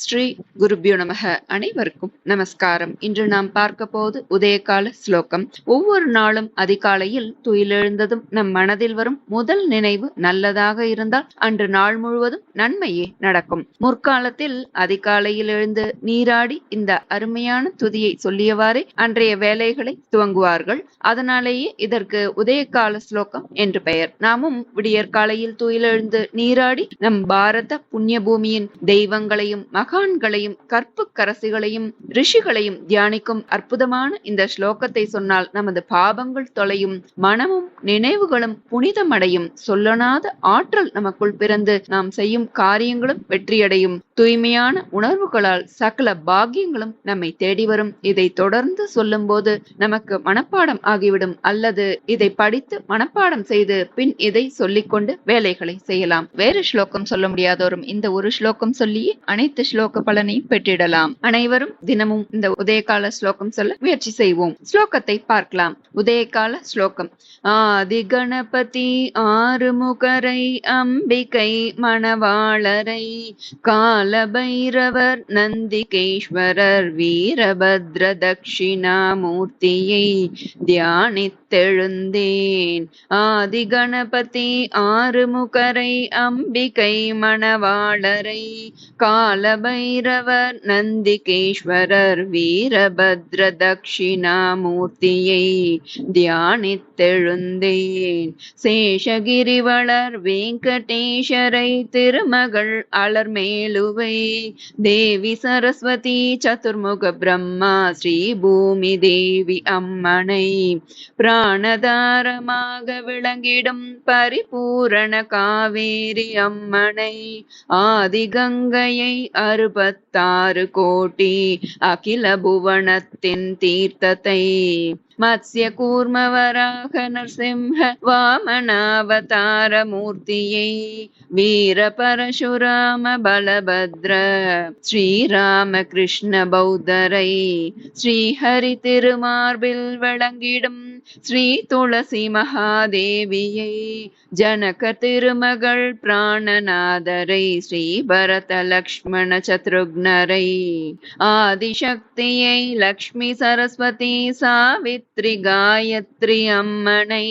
ஸ்ரீ குருபியோ நமக. அனைவருக்கும் நமஸ்காரம். இன்று நாம் பார்க்க போது உதயகால ஸ்லோகம். ஒவ்வொரு நாளும் அதிகாலையில் துயிலெழுந்ததும் நம் மனதில் வரும் முதல் நினைவு நல்லதாக இருந்தால் அன்று நாள் முழுவதும் நன்மையே நடக்கும். முற்காலத்தில் அதிகாலையில் எழுந்து நீராடி இந்த அருமையான துதியை சொல்லியவாறே அன்றைய வேலைகளை துவங்குவார்கள். அதனாலேயே இதற்கு உதயகால ஸ்லோகம் என்று பெயர். நாமும் விடியற்காலையில் துயிலெழுந்து நீராடி நம் பாரத புண்ணிய பூமியின் தெய்வங்களையும் மகான்களையும் கற்புக்கரசிகளையும் ரிஷிகளையும் தியானிக்கும் அற்புதமான இந்த ஸ்லோகத்தை சொன்னால் நமது பாபங்கள் தொலையும் மனமும் நினைவுகளும் புனிதமடையும். சொல்லனாத ஆற்றல் நமக்குள் பிறந்து நாம் செய்யும் காரியங்களும் வெற்றியடையும். தூய்மையான உணர்வுகளால் சகல பாக்கியங்களும் நம்மை தேடி வரும். இதை தொடர்ந்து சொல்லும் போது நமக்கு மனப்பாடம் ஆகிவிடும். அல்லது இதை படித்து மனப்பாடம் செய்து பின் இதை சொல்லிக்கொண்டு வேலைகளை செய்யலாம். வேறு ஸ்லோகம் சொல்ல முடியாதோரும் இந்த ஒரு ஸ்லோகம் சொல்லி அனைத்து ஸ்லோக பலனையும் பெற்றிடலாம். அனைவரும் தினமும் இந்த உதயகால ஸ்லோகம் சொல்ல முயற்சி செய்வோம். ஸ்லோகத்தை பார்க்கலாம். உதயகால ஸ்லோகம். ஆதி கணபதி ஆறுமுகரை அம்பிகை மணவாளரை கால காலபைரவர் நந்திகேஸ்வரர் வீரபத்ர தட்சிணாமூர்த்தியை தியானித்தெழுந்தேன் ஆதி கணபதி ஆறுமுகரை அம்பிகை மணவாளரை காலபைரவர் நந்திகேஸ்வரர் வீரபத்ர தட்சிணாமூர்த்தியை தியானித்தெழுந்தேன். சேஷகிரிவளர் வெங்கடேஷரை திருமகள் அலர்மேலுவை தேவி சரஸ்வதி சதுர்முக பிரம்மா ஸ்ரீ பூமி தேவி அம்மனை ஞானதாரமாக விளங்கிடும் பரிபூரண காவேரி அம்மனை. ஆதிகங்கையை அறுபத்தாறு கோட்டி அகில புவனத்தின் தீர்த்தத்தை. மத்ய கூர்மவராக நரசிம்ஹ வாமனாவதார மூர்த்தியை வீர பரசுராம பலபத்ர ஸ்ரீராம கிருஷ்ண பௌத்தரை. ஸ்ரீஹரி திருமார்பில் விளங்கிடும் ஸ்ரீ துளசி மகாதேவியை ஜனக திருமகள் பிராணநாதரை ஸ்ரீ பரத லக்ஷ்மண சத்ருக்னரை ஆதிசக்தியை லக்ஷ்மி சரஸ்வதி சாவித்ரி காயத்ரி அம்மனை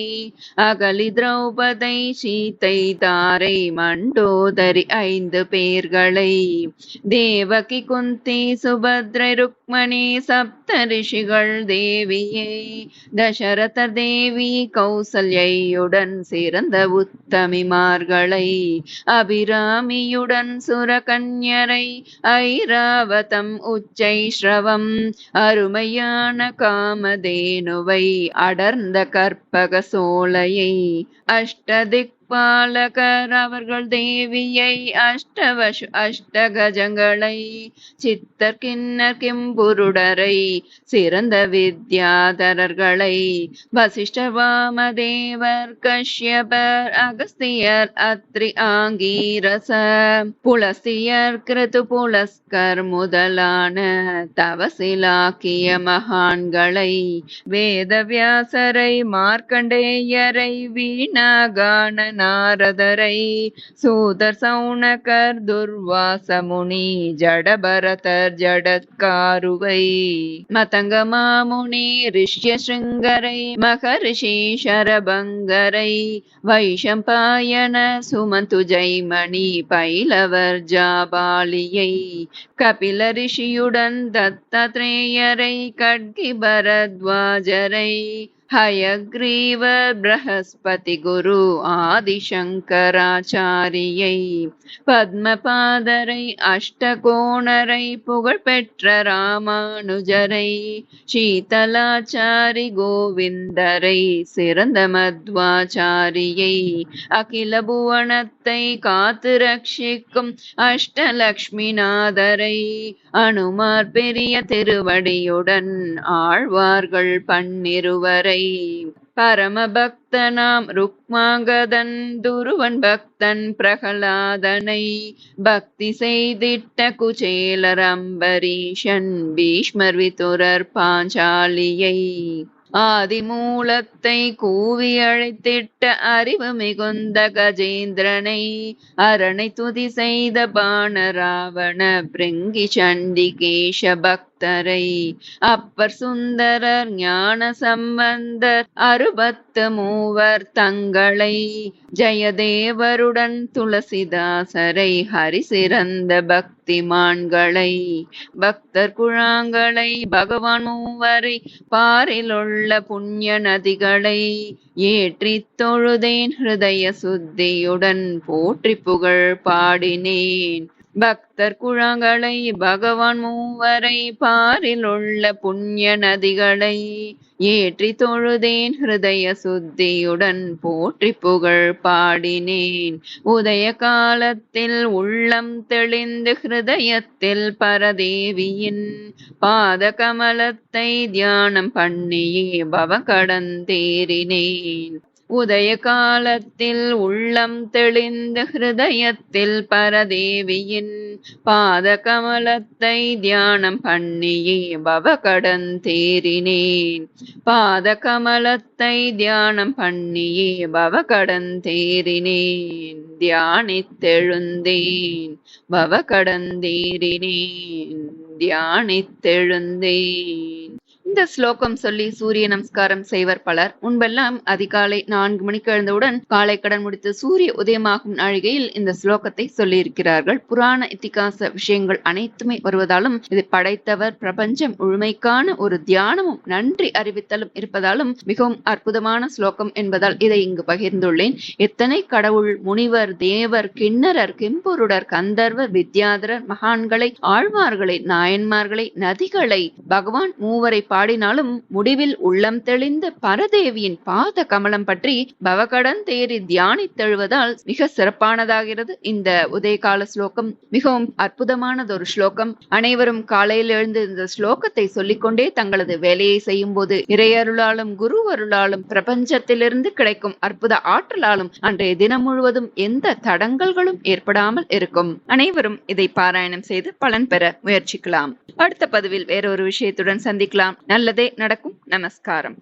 அகலி திரௌபதை சீத்தை தாரை மண்டோதரி ஐந்து பேர்களை தேவகி குந்தி சுபத்ரை ருக்மணி சப்த ரிஷிகள் தேவியை தசரதர் தேவி கௌசல்யுடன் சிறந்த உத்தமிமார்களை அபிராமியுடன் சுரகன்யரை ஐராவதம் உச்சை ஸ்ரவம் அருமையான காமதேனுவை அடர்ந்த கற்பக சோலையை அஷ்டதிக் பாலகர் அவர்கள் தேவியை அஷ்டவசு அஷ்டகஜங்களை சித்தர் கிண்ணர் கிம்புருடரை சிறந்த வித்யாதரர்களை வசிஷ்ட வாமதேவர் கஷ்யபர் அகஸ்தியர் அத்ரி ஆங்கீரச புலஸ்தியர் கிருது புலஸ்கர் முதலான தவசிலாக்கிய மகான்களை வேதவியாசரை மார்க்கண்டேயரை வீணாகான நாரதரை சூதர் சௌனகர் துர்வாச முனி ஜடபரதர் ஜடத்காருவை மதங்க மாமுனி ரிஷ்ய சிருங்கரை மகரிஷி சரபங்கரை வைஷம்பாயன சுமந்து ஜெய்மணி பைலவர் ஜாபாலியை கபில ரிஷியுடன் தத்தத்ரேயரை கட்கி பரத்வாஜரை ஹயக்ரீவ பிரகஸ்பதி குரு ஆதிசங்கராச்சாரியை பத்மபாதரை அஷ்டகோணரை புகழ்பெற்ற ராமானுஜரை சீதலாச்சாரி கோவிந்தரை சிறந்த மத்வாச்சாரியை அகில புவனத்தை காத்து ரட்சிக்கும் அஷ்டலக்ஷ்மிநாதரை அனுமார் பெரிய திருவடியுடன் ஆழ்வார்கள் பன்னிருவரை. பரமபக்தனாம் ருக்மாங்கதன் துருவன் பக்தன் பிரகலாதனை பக்தி செய்திட்ட குச்சேலர் அம்பரீஷன் பீஷ்மர் விதுரர் பாஞ்சாலியை ஆதிமூலத்தை கூவி அழைத்திட்ட அறிவு மிகுந்த கஜேந்திரனை அரணை துதி செய்த பாண பாணராவண பிருங்கி சண்டிகேஷ பக்தரை அப்பர் சுந்தரர் ஞான சம்பந்தர் அறுபத்து மூவர் தங்களை. ஜெயதேவருடன் துளசிதாசரை ஹரி சிறந்த பக்திமான்களை. பக்தர் குழாங்களை பகவான் மூவரை பாரிலுள்ள புண்ணிய நதிகளை. ஏற்றி தொழுதேன் ஹிருதய சுத்தியுடன் போற்றி புகழ் பாடினேன். பக்தர் குழங்களை பகவான் மூவரை பாரில் உள்ள புண்ணிய நதிகளை ஏற்றி தொழுதேன் ஹிருதய சுத்தியுடன் போற்றி புகழ் பாடினேன். உதய காலத்தில் உள்ளம் தெளிந்து ஹிருதயத்தில் பரதேவியின் பாத கமலத்தை தியானம் பண்ணியே பவ கடந்தேறினேன். உதய காலத்தில் உள்ளம் தெளிந்த ஹிருதயத்தில் பரதேவியின் பாத கமலத்தை தியானம் பண்ணியே பவ கடன் தேறினேன் பாத கமலத்தை தியானம் பண்ணியே பவ கடன் தேறினேன் தியானித்தெழுந்தேன். பவ கடந்தேறினேன் தியானித்தெழுந்தேன். இந்த ஸ்லோகம் சொல்லி சூரிய நமஸ்காரம் செய்வர் பலர். முன்பெல்லாம் அதிகாலை நான்கு மணிக்கு எழுந்தவுடன் காலை கடன் முடித்து சூரிய உதயமாகும் நாழிகையில் இந்த ஸ்லோகத்தை சொல்லியிருக்கிறார்கள். புராண இத்திகாச விஷயங்கள் அனைத்துமே வருவதாலும் இது படைத்தவர் பிரபஞ்சம் முழுமைக்கான ஒரு தியானமும் நன்றி அறிவித்தலும் இருப்பதாலும் மிகவும் அற்புதமான ஸ்லோகம் என்பதால் இதை இங்கு பகிர்ந்துள்ளேன். எத்தனை கடவுள் முனிவர் தேவர் கிண்ணரர் கிம்புருடர் கந்தர்வர் வித்யாதரர் மகான்களை ஆழ்வார்களை நாயன்மார்களை நதிகளை பகவான் மூவரை பாடினாலும் முடிவில் உள்ளம் தெளிந்த பரதேவியின் பாத கமலம் பற்றி பவகடன் தேறி தியானித்தெழுவதால் மிக சிறப்பானதாகிறது. இந்த உதயகால ஸ்லோகம் மிகவும் அற்புதமானதொரு ஸ்லோகம். அனைவரும் காலையில் எழுந்து இந்த ஸ்லோகத்தை சொல்லிக்கொண்டே தங்களது வேலையை செய்யும் போது இறையருளாலும் குரு அருளாலும் பிரபஞ்சத்திலிருந்து கிடைக்கும் அற்புத ஆற்றலாலும் அன்றைய தினம் முழுவதும் எந்த தடங்கல்களும் ஏற்படாமல் இருக்கும். அனைவரும் இதை பாராயணம் செய்து பலன் பெற முயற்சிக்கலாம். அடுத்த பதிவில் வேறொரு விஷயத்துடன் சந்திக்கலாம். நல்லதே நடக்கும். நமஸ்காரம்.